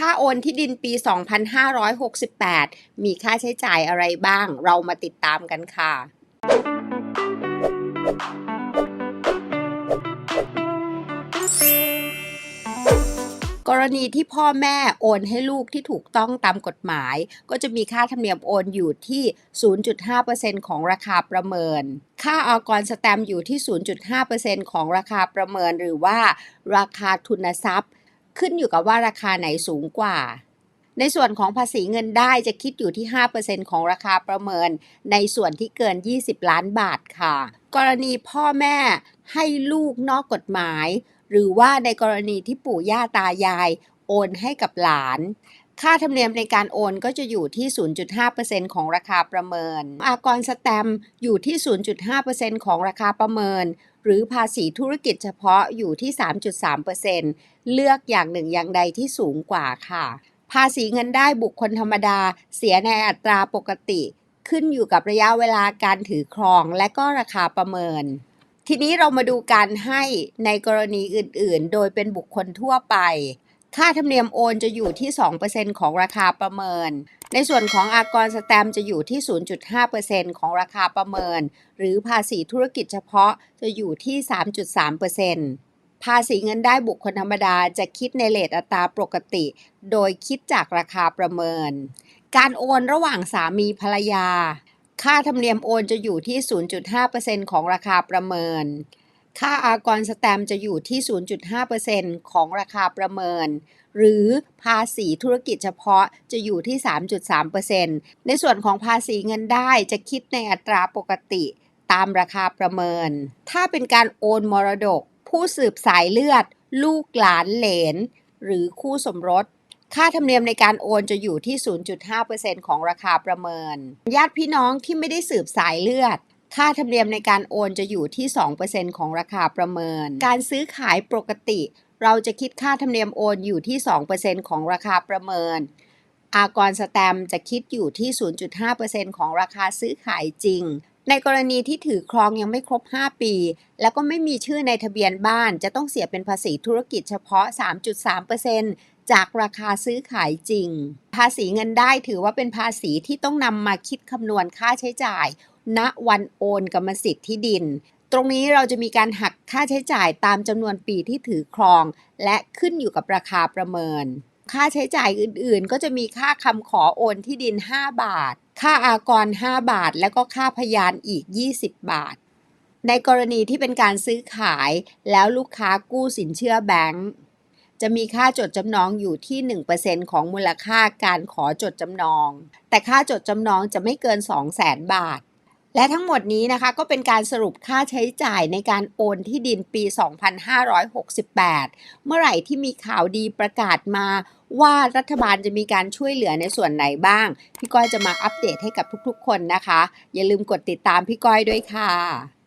ค่าโอนที่ดินปี 2568 มีค่าใช้จ่ายอะไรบ้าง เรามาติดตามกันค่ะกรณีที่พ่อแม่โอนให้ลูกที่ถูกต้องตามกฎหมาย ก็จะมีค่าธรรมเนียมโอนอยู่ที่ 0.5%ของราคาประเมิน ค่าอากรสแตมอยู่ที่ 0.5%ของราคาประเมินหรือว่า ราคาทุนทรัพย์ ขึ้นอยู่กับว่าราคาไหนสูงกว่า ในส่วนของภาษีเงินได้จะคิดอยู่ที่ 5%ของราคาประเมิน ในส่วนที่เกิน 20 ล้านบาทค่ะ กรณีพ่อแม่ให้ลูกนอกกฎหมาย หรือว่าในกรณีที่ปู่ย่าตายายโอนให้กับหลาน ค่าธรรมเนียมในการโอนก็จะอยู่ที่ 0.5%ของราคาประเมิน อากรสแตมอยู่ที่ 0.5%ของราคาประเมิน หรือภาษีธุรกิจเฉพาะอยู่ที่ 3.3%เลือกอย่างหนึ่งอย่างใดที่สูงกว่าค่ะ ภาษีเงินได้บุคคลธรรมดา เสียในอัตราปกติ ขึ้นอยู่กับระยะเวลาการถือครองและก็ราคาประเมินทีนี้เรามาดูการให้ในกรณีอื่น ๆ โดยเป็นบุคคลทั่วไป ค่าธรรมเนียมโอนจะอยู่ที่ 2%ของราคาประเมิน ในส่วนของอากรสแตมจะอยู่ที่ 0.5%ของราคาประเมิน หรือภาษีธุรกิจเฉพาะจะอยู่ที่ 3.3%ภาษีเงินได้บุคคลธรรมดาจะคิดในเลทอัตราปกติ โดยคิดจากราคาประเมิน การโอนระหว่างสามีภรรยา ค่าธรรมเนียมโอนจะอยู่ที่ 0.5%ของราคาประเมิน ค่าอากรสแตมจะอยู่ที่ 0.5%ของราคาประเมิน หรือภาษีธุรกิจเฉพาะจะอยู่ที่ 3.3%ในส่วนของภาษีเงินได้จะคิดในอัตราปกติตามราคาประเมิน ถ้าเป็นการโอนมรดก ผู้สืบสายเลือด ลูกหลานเหลน หรือคู่สมรส ค่าธรรมเนียมในการโอนจะอยู่ที่ 0.5%ของราคาประเมิน ญาติพี่น้องที่ไม่ได้สืบสายเลือด ค่าธรรมเนียมในการโอนจะอยู่ที่ 2%ของราคาประเมิน การซื้อขายปกติ เราจะคิดค่าธรรมเนียมโอนอยู่ที่ 2%ของราคาประเมิน อากรสแตมจะคิดอยู่ที่ 0.5%ของราคาซื้อขายจริง ในกรณีที่ถือครองยังไม่ครบ 5 ปี แล้วก็ไม่มีชื่อในทะเบียนบ้าน จะต้องเสียเป็นภาษีธุรกิจเฉพาะ 3.3%จากราคาซื้อขายจริง ภาษีเงินได้ถือว่าเป็นภาษีที่ต้องนำมาคิดคำนวณค่าใช้จ่าย ณวันโอนกรรมสิทธิ์ที่ดิน ตรงนี้เราจะมีการหักค่าใช้จ่ายตามจำนวนปีที่ถือครอง และขึ้นอยู่กับราคาประเมิน ค่าใช้จ่ายอื่นๆ ก็จะมีค่าคำขอโอนที่ดิน 5 บาท ค่าอากร 5 บาท แล้วก็ค่าพยานอีก 20 บาท ในกรณีที่เป็นการซื้อขายแล้วลูกค้ากู้สินเชื่อแบงก์จะมีค่าจดจำนองอยู่ที่ 1%ของมูลค่าการขอจดจำนอง แต่ค่าจดจำนองจะไม่เกิน 200,000 บาท และทั้งหมดนี้นะคะก็เป็นการสรุปค่าใช้จ่ายในการโอนที่ดินปี 2568 เมื่อไหร่ที่มีข่าวดีประกาศมาว่ารัฐบาลจะมีการช่วยเหลือในส่วนไหนบ้าง พี่ก้อยจะมาอัปเดตให้กับทุกๆ คนนะคะ อย่าลืมกดติดตามพี่ก้อยด้วยค่ะ